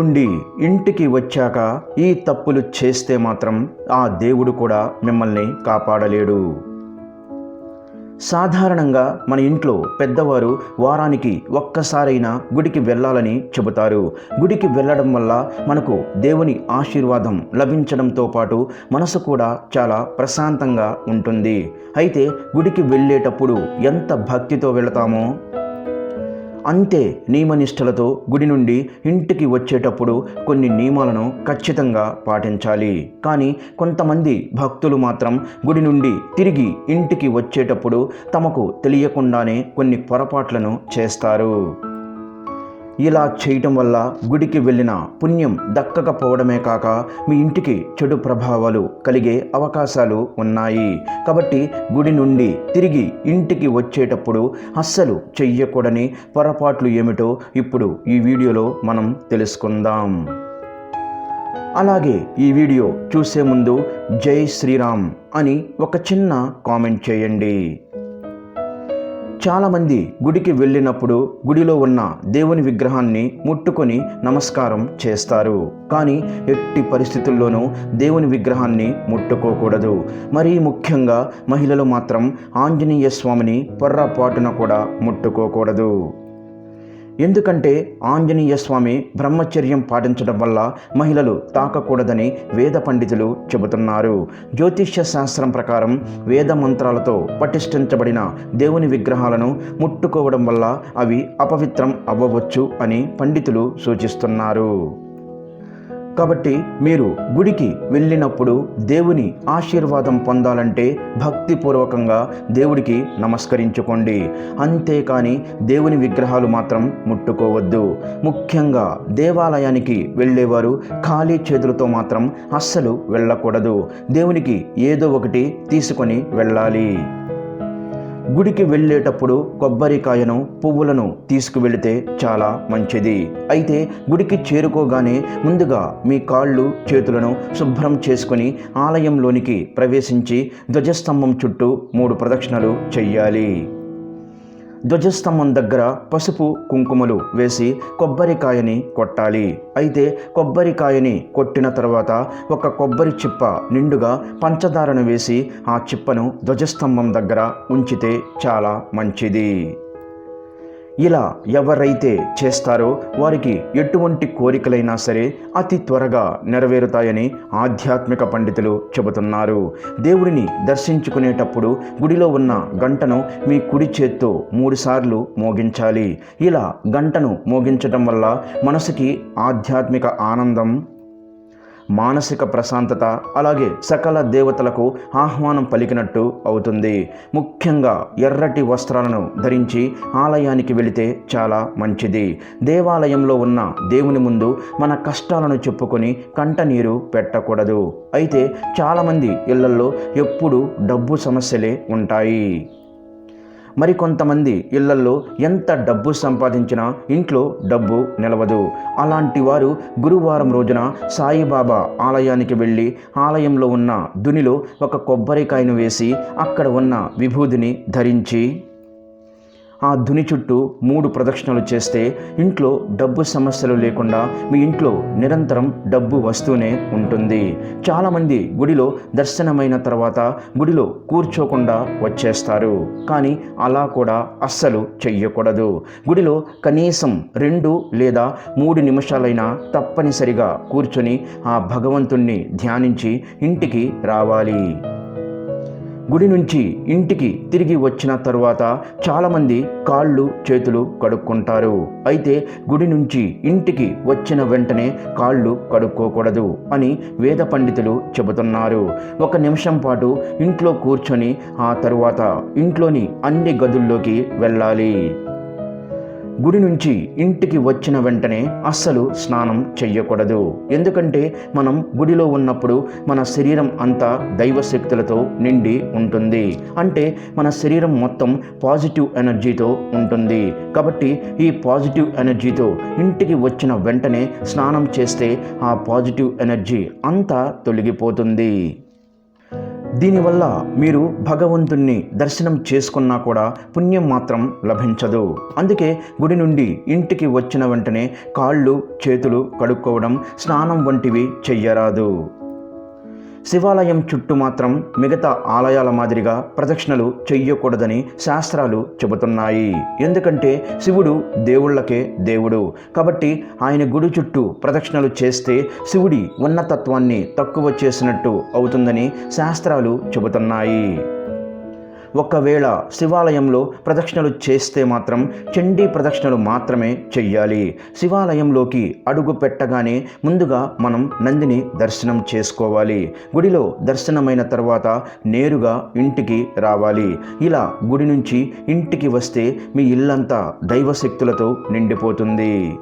నుండి ఇంటికి వచ్చాక ఈ తప్పులు చేస్తే మాత్రం ఆ దేవుడు కూడా మిమ్మల్ని కాపాడలేడు. సాధారణంగా మన ఇంట్లో పెద్దవారు వారానికి ఒక్కసారైనా గుడికి వెళ్ళాలని చెబుతారు. గుడికి వెళ్ళడం వల్ల మనకు దేవుని ఆశీర్వాదం లభించడంతో పాటు మనసు కూడా చాలా ప్రశాంతంగా ఉంటుంది. అయితే గుడికి వెళ్ళేటప్పుడు ఎంత భక్తితో వెళతామో అంతే నియమనిష్టలతో గుడి నుండి ఇంటికి వచ్చేటప్పుడు కొన్ని నియమాలను ఖచ్చితంగా పాటించాలి. కానీ కొంతమంది భక్తులు మాత్రం గుడి నుండి తిరిగి ఇంటికి వచ్చేటప్పుడు తమకు తెలియకుండానే కొన్ని పొరపాట్లను చేస్తారు. ఇలా చేయటం వల్ల గుడికి వెళ్ళిన పుణ్యం దక్కకపోవడమే కాక మీ ఇంటికి చెడు ప్రభావాలు కలిగే అవకాశాలు ఉన్నాయి. కాబట్టి గుడి నుండి తిరిగి ఇంటికి వచ్చేటప్పుడు అస్సలు చెయ్యకూడని పొరపాట్లు ఏమిటో ఇప్పుడు ఈ వీడియోలో మనం తెలుసుకుందాం. అలాగే ఈ వీడియో చూసే ముందు జై శ్రీరామ్ అని ఒక చిన్న కామెంట్ చేయండి. చాలామంది గుడికి వెళ్ళినప్పుడు గుడిలో ఉన్న దేవుని విగ్రహాన్ని ముట్టుకొని నమస్కారం చేస్తారు. కానీ ఎట్టి పరిస్థితుల్లోనూ దేవుని విగ్రహాన్ని ముట్టుకోకూడదు. మరీ ముఖ్యంగా మహిళలు మాత్రం ఆంజనేయ స్వామిని పొర్రపాటున కూడా ముట్టుకోకూడదు. ఎందుకంటే ఆంజనేయ స్వామి బ్రహ్మచర్యం పాటించడం వల్ల మహిళలు తాకకూడదని వేద పండితులు చెబుతున్నారు. జ్యోతిష్య శాస్త్రం ప్రకారం వేద మంత్రాలతో పటిష్ఠించబడిన దేవుని విగ్రహాలను ముట్టుకోవడం వల్ల అవి అపవిత్రం అవ్వవచ్చు అని పండితులు సూచిస్తున్నారు. కాబట్టి మీరు గుడికి వెళ్ళినప్పుడు దేవుని ఆశీర్వాదం పొందాలంటే భక్తిపూర్వకంగా దేవుడికి నమస్కరించుకోండి. అంతేకాని దేవుని విగ్రహాలు మాత్రం ముట్టుకోవద్దు. ముఖ్యంగా దేవాలయానికి వెళ్ళేవారు ఖాళీ చేతులతో మాత్రం అస్సలు వెళ్ళకూడదు. దేవునికి ఏదో ఒకటి తీసుకొని వెళ్ళాలి. గుడికి వెళ్ళేటప్పుడు కొబ్బరికాయను పువ్వులను తీసుకువెళితే చాలా మంచిది. అయితే గుడికి చేరుకోగానే ముందుగా మీ కాళ్ళు చేతులను శుభ్రం చేసుకుని ఆలయంలోనికి ప్రవేశించి ధ్వజస్తంభం చుట్టూ మూడు ప్రదక్షిణలు చెయ్యాలి. ధ్వజస్తంభం దగ్గర పసుపు కుంకుమలు వేసి కొబ్బరికాయని కొట్టాలి. అయితే కొబ్బరికాయని కొట్టిన తర్వాత ఒక కొబ్బరి చిప్ప నిండుగా పంచదారను వేసి ఆ చిప్పను ధ్వజస్తంభం దగ్గర ఉంచితే చాలా మంచిది. ఇలా ఎవరైతే చేస్తారో వారికి ఎటువంటి కోరికలైనా సరే అతి త్వరగా నెరవేరుతాయని ఆధ్యాత్మిక పండితులు చెబుతున్నారు. దేవుడిని దర్శించుకునేటప్పుడు గుడిలో ఉన్న గంటను మీ కుడి చేత్తో మూడుసార్లు మోగించాలి. ఇలా గంటను మోగించటం వల్ల మనసుకి ఆధ్యాత్మిక ఆనందం మానసిక ప్రశాంతత అలాగే సకల దేవతలకు ఆహ్వానం పలికినట్టు అవుతుంది. ముఖ్యంగా ఎర్రటి వస్త్రాలను ధరించి ఆలయానికి వెళితే చాలా మంచిది. దేవాలయంలో ఉన్న దేవుని ముందు మన కష్టాలను చెప్పుకొని కంటనీరు పెట్టకూడదు. అయితే చాలామంది ఇళ్ళల్లో ఎప్పుడు డబ్బు సమస్యలే ఉంటాయి. మరికొంతమంది ఇళ్ళల్లో ఎంత డబ్బు సంపాదించినా ఇంట్లో డబ్బు నిలవదు. అలాంటి వారు గురువారం రోజున సాయిబాబా ఆలయానికి వెళ్ళి ఆలయంలో ఉన్న దునిలో ఒక కొబ్బరికాయను వేసి అక్కడ ఉన్న విభూదిని ధరించి ఆ ధుని చుట్టూ మూడు ప్రదక్షిణలు చేస్తే ఇంట్లో డబ్బు సమస్యలు లేకుండా మీ ఇంట్లో నిరంతరం డబ్బు వస్తూనే ఉంటుంది. చాలామంది గుడిలో దర్శనమైన తర్వాత గుడిలో కూర్చోకుండా వచ్చేస్తారు. కానీ అలా కూడా అస్సలు చెయ్యకూడదు. గుడిలో కనీసం రెండు లేదా మూడు నిమిషాలైనా తప్పనిసరిగా కూర్చొని ఆ భగవంతుణ్ణి ధ్యానించి ఇంటికి రావాలి. గుడి నుంచి ఇంటికి తిరిగి వచ్చిన తరువాత చాలామంది కాళ్ళు చేతులు కడుక్కుంటారు. అయితే గుడి నుంచి ఇంటికి వచ్చిన వెంటనే కాళ్ళు కడుక్కోకూడదు అని వేద పండితులు చెబుతున్నారు. ఒక నిమిషం పాటు ఇంట్లో కూర్చొని ఆ తరువాత ఇంట్లోని అన్ని గదుల్లోకి వెళ్ళాలి. గుడి నుంచి ఇంటికి వచ్చిన వెంటనే అస్సలు స్నానం చెయ్యకూడదు. ఎందుకంటే మనం గుడిలో ఉన్నప్పుడు మన శరీరం అంతా దైవశక్తులతో నిండి ఉంటుంది. అంటే మన శరీరం మొత్తం పాజిటివ్ ఎనర్జీతో ఉంటుంది. కాబట్టి ఈ పాజిటివ్ ఎనర్జీతో ఇంటికి వచ్చిన వెంటనే స్నానం చేస్తే ఆ పాజిటివ్ ఎనర్జీ అంతా తొలగిపోతుంది. దీనివల్ల మీరు భగవంతుణ్ణి దర్శనం చేసుకున్నా కూడా పుణ్యం మాత్రం లభించదు. అందుకే గుడి నుండి ఇంటికి వచ్చిన వెంటనే కాళ్ళు చేతులు కడుక్కోవడం స్నానం వంటివి చెయ్యరాదు. శివాలయం చుట్టూ మాత్రం మిగతా ఆలయాల మాదిరిగా ప్రదక్షిణలు చెయ్యకూడదని శాస్త్రాలు చెబుతున్నాయి. ఎందుకంటే శివుడు దేవుళ్ళకే దేవుడు. కాబట్టి ఆయన గుడి చుట్టూ ప్రదక్షిణలు చేస్తే శివుడి ఉన్నతత్వాన్ని తక్కువ చేసినట్టు అవుతుందని శాస్త్రాలు చెబుతున్నాయి. ఒకవేళ శివాలయంలో ప్రదక్షిణలు చేస్తే మాత్రం చండీ ప్రదక్షిణలు మాత్రమే చెయ్యాలి. శివాలయంలోకి అడుగు పెట్టగానే ముందుగా మనం నందిని దర్శనం చేసుకోవాలి. గుడిలో దర్శనమైన తర్వాత నేరుగా ఇంటికి రావాలి. ఇలా గుడి నుంచి ఇంటికి వస్తే మీ ఇల్లంతా దైవశక్తులతో నిండిపోతుంది.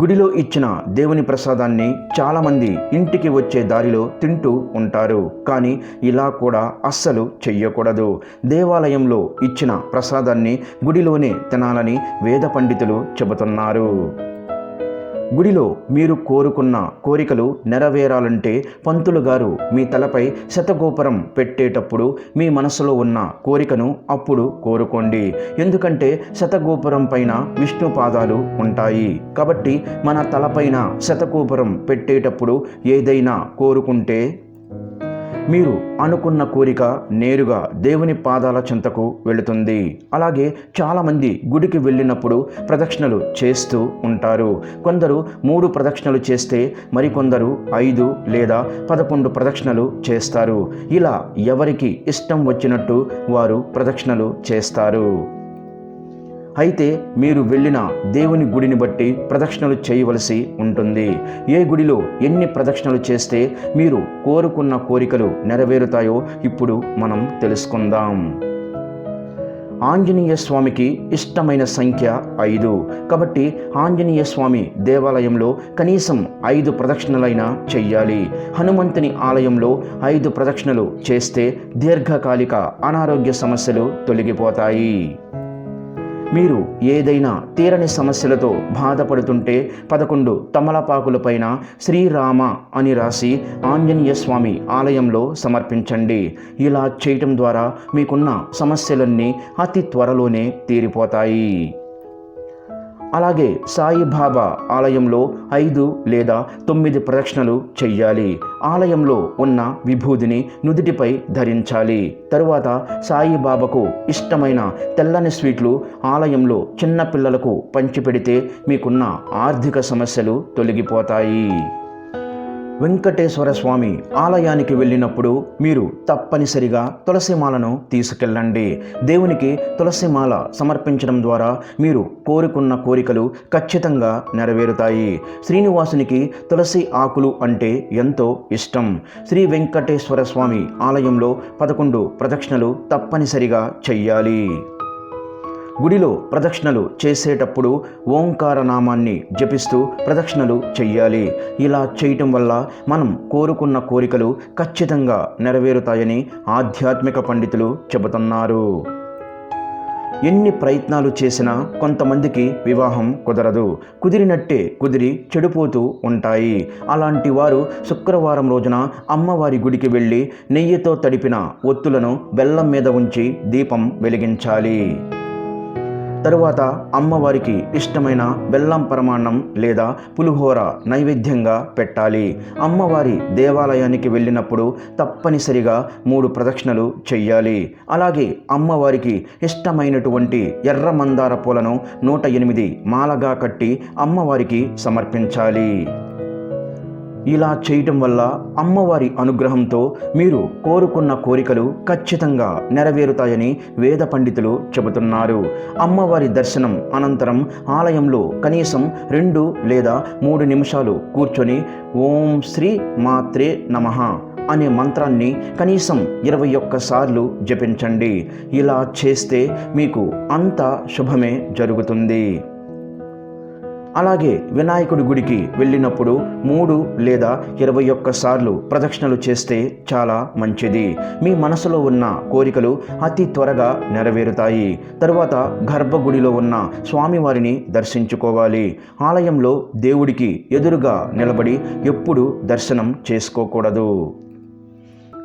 గుడిలో ఇచ్చిన దేవుని ప్రసాదాన్ని చాలామంది ఇంటికి వచ్చే దారిలో తింటూ ఉంటారు. కానీ ఇలా కూడా అస్సలు చెయ్యకూడదు. దేవాలయంలో ఇచ్చిన ప్రసాదాన్ని గుడిలోనే తినాలని వేద పండితులు చెబుతున్నారు. గుడిలో మీరు కోరుకున్న కోరికలు నెరవేరాలంటే పంతులు గారు మీ తలపై శతగోపురం పెట్టేటప్పుడు మీ మనసులో ఉన్న కోరికను అప్పుడు కోరుకోండి. ఎందుకంటే శతగోపురం పైన విష్ణు పాదాలు ఉంటాయి. కాబట్టి మన తలపైన శతగోపురం పెట్టేటప్పుడు ఏదైనా కోరుకుంటే మీరు అనుకున్న కోరిక నేరుగా దేవుని పాదాల చెంతకు వెళుతుంది. అలాగే చాలామంది గుడికి వెళ్ళినప్పుడు ప్రదక్షిణలు చేస్తూ ఉంటారు. కొందరు మూడు ప్రదక్షిణలు చేస్తే మరికొందరు ఐదు లేదా పదకొండు ప్రదక్షిణలు చేస్తారు. ఇలా ఎవరికి ఇష్టం వచ్చినట్టు వారు ప్రదక్షిణలు చేస్తారు. అయితే మీరు వెళ్ళిన దేవుని గుడిని బట్టి ప్రదక్షిణలు చేయవలసి ఉంటుంది. ఏ గుడిలో ఎన్ని ప్రదక్షిణలు చేస్తే మీరు కోరుకున్న కోరికలు నెరవేరుతాయో ఇప్పుడు మనం తెలుసుకుందాం. ఆంజనేయ స్వామికి ఇష్టమైన సంఖ్య ఐదు. కాబట్టి ఆంజనేయ స్వామి దేవాలయంలో కనీసం ఐదు ప్రదక్షిణలైనా చెయ్యాలి. హనుమంతుని ఆలయంలో ఐదు ప్రదక్షిణలు చేస్తే దీర్ఘకాలిక అనారోగ్య సమస్యలు తొలగిపోతాయి. మీరు ఏదైనా తీరని సమస్యలతో బాధపడుతుంటే పదకొండు తమలపాకులపైన శ్రీరామ అని రాసి ఆంజనేయ స్వామి ఆలయంలో సమర్పించండి. ఇలా చేయటం ద్వారా మీకున్న సమస్యలన్నీ అతి త్వరలోనే తీరిపోతాయి. అలాగే సాయిబాబా ఆలయంలో ఐదు లేదా తొమ్మిది ప్రదక్షిణలు చెయ్యాలి. ఆలయంలో ఉన్న విభూదిని నుదుటిపై ధరించాలి. తరువాత సాయిబాబాకు ఇష్టమైన తెల్లని స్వీట్లు ఆలయంలో చిన్న పిల్లలకు పంచిపెడితే మీకున్న ఆర్థిక సమస్యలు తొలగిపోతాయి. వెంకటేశ్వర స్వామి ఆలయానికి వెళ్ళినప్పుడు మీరు తప్పనిసరిగా తులసిమాలను తీసుకెళ్ళండి. దేవునికి తులసిమాల సమర్పించడం ద్వారా మీరు కోరుకున్న కోరికలు ఖచ్చితంగా నెరవేరుతాయి. శ్రీనివాసునికి తులసి ఆకులు అంటే ఎంతో ఇష్టం. శ్రీ వెంకటేశ్వర స్వామి ఆలయంలో పదకొండు ప్రదక్షిణలు తప్పనిసరిగా చెయ్యాలి. గుడిలో ప్రదక్షిణలు చేసేటప్పుడు ఓంకార నామాన్ని జపిస్తూ ప్రదక్షిణలు చెయ్యాలి. ఇలా చేయటం వల్ల మనం కోరుకున్న కోరికలు ఖచ్చితంగా నెరవేరుతాయని ఆధ్యాత్మిక పండితులు చెబుతున్నారు. ఎన్ని ప్రయత్నాలు చేసినా కొంతమందికి వివాహం కుదరదు. కుదిరినట్టే కుదిరి చెడిపోతూ ఉంటాయి. అలాంటి వారు శుక్రవారం రోజున అమ్మవారి గుడికి వెళ్ళి నెయ్యితో తడిపిన ఒత్తులను బెల్లం మీద ఉంచి దీపం వెలిగించాలి. తరువాత అమ్మవారికి ఇష్టమైన బెల్లం పరమాన్నం లేదా పులిహోర నైవేద్యంగా పెట్టాలి. అమ్మవారి దేవాలయానికి వెళ్ళినప్పుడు తప్పనిసరిగా మూడు ప్రదక్షిణలు చెయ్యాలి. అలాగే అమ్మవారికి ఇష్టమైనటువంటి ఎర్ర మందార పూలను నూట ఎనిమిది మాలగా కట్టి అమ్మవారికి సమర్పించాలి. ఇలా చేయటం వల్ల అమ్మవారి అనుగ్రహంతో మీరు కోరుకున్న కోరికలు ఖచ్చితంగా నెరవేరుతాయని వేద పండితులు చెబుతున్నారు. అమ్మవారి దర్శనం అనంతరం ఆలయంలో కనీసం రెండు లేదా మూడు నిమిషాలు కూర్చొని ఓం శ్రీ మాత్రే నమః అనే మంత్రాన్ని కనీసం ఇరవై ఒక్కసార్లు జపించండి. ఇలా చేస్తే మీకు అంత శుభమే జరుగుతుంది. అలాగే వినాయకుడి గుడికి వెళ్ళినప్పుడు మూడు లేదా ఇరవై ఒక్క సార్లు ప్రదక్షిణలు చేస్తే చాలా మంచిది. మీ మనసులో ఉన్న కోరికలు అతి త్వరగా నెరవేరుతాయి. తరువాత గర్భగుడిలో ఉన్న స్వామివారిని దర్శించుకోవాలి. ఆలయంలో దేవుడికి ఎదురుగా నిలబడి ఎప్పుడు దర్శనం చేసుకోకూడదు.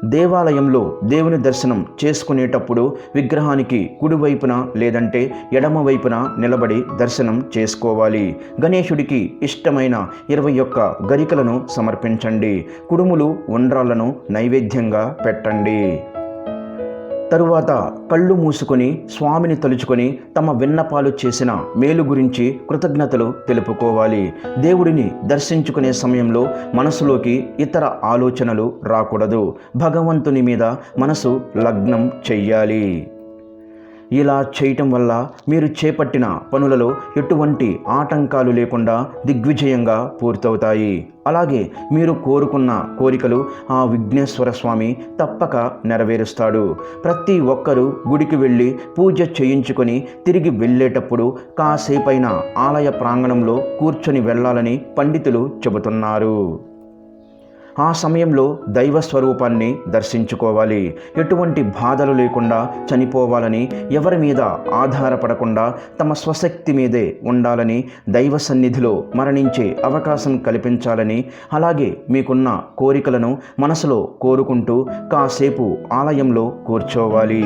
దేవాలయంలో దేవుని దర్శనం చేసుకునేటప్పుడు విగ్రహానికి కుడివైపున లేదంటే ఎడమ వైపున నిలబడి దర్శనం చేసుకోవాలి. గణేశుడికి ఇష్టమైన ఇరవై ఒక్క గరికలను సమర్పించండి. కుడుములు ఉండ్రాళ్ళను నైవేద్యంగా పెట్టండి. తరువాత కళ్ళు మూసుకొని స్వామిని తలుచుకొని తమ విన్నపాలు చేసిన మేలు గురించి కృతజ్ఞతలు తెలుపుకోవాలి. దేవుడిని దర్శించుకునే సమయంలో మనసులోకి ఇతర ఆలోచనలు రాకూడదు. భగవంతుని మీద మనసు లగ్నం చెయ్యాలి. ఇలా చేయటం వల్ల మీరు చేపట్టిన పనులలో ఎటువంటి ఆటంకాలు లేకుండా దిగ్విజయంగా పూర్తవుతాయి. అలాగే మీరు కోరుకున్న కోరికలు ఆ విఘ్నేశ్వర స్వామి తప్పక నెరవేరుస్తాడు. ప్రతి ఒక్కరూ గుడికి వెళ్ళి పూజ చేయించుకొని తిరిగి వెళ్ళేటప్పుడు కాసేపైన ఆలయ ప్రాంగణంలో కూర్చొని వెళ్ళాలని పండితులు చెబుతున్నారు. ఆ సమయంలో దైవ స్వరూపాన్ని దర్శించుకోవాలి. ఎటువంటి బాధలు లేకుండా చనిపోవాలని ఎవరి మీద ఆధారపడకుండా తమ స్వశక్తి మీదే ఉండాలని దైవ సన్నిధిలో మరణించే అవకాశం కల్పించాలని అలాగే మీకున్న కోరికలను మనసులో కోరుకుంటూ కాసేపు ఆలయంలో కూర్చోవాలి.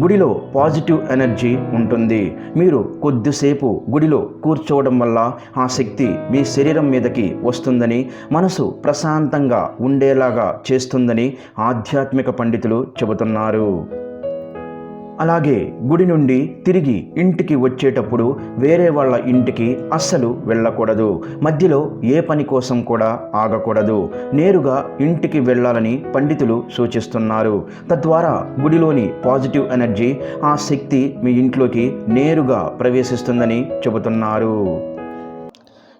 గుడిలో పాజిటివ్ ఎనర్జీ ఉంటుంది. మీరు కొద్దిసేపు గుడిలో కూర్చోవడం వల్ల ఆ శక్తి మీ శరీరం మీదకి వస్తుందని మనసు ప్రశాంతంగా ఉండేలాగా చేస్తుందని ఆధ్యాత్మిక పండితులు చెబుతున్నారు. అలాగే గుడి నుండి తిరిగి ఇంటికి వచ్చేటప్పుడు వేరే వాళ్ళ ఇంటికి అస్సలు వెళ్ళకూడదు. మధ్యలో ఏ పని కోసం కూడా ఆగకూడదు. నేరుగా ఇంటికి వెళ్ళాలని పండితులు సూచిస్తున్నారు. తద్వారా గుడిలోని పాజిటివ్ ఎనర్జీ ఆ శక్తి మీ ఇంట్లోకి నేరుగా ప్రవేశిస్తుందని చెబుతున్నారు.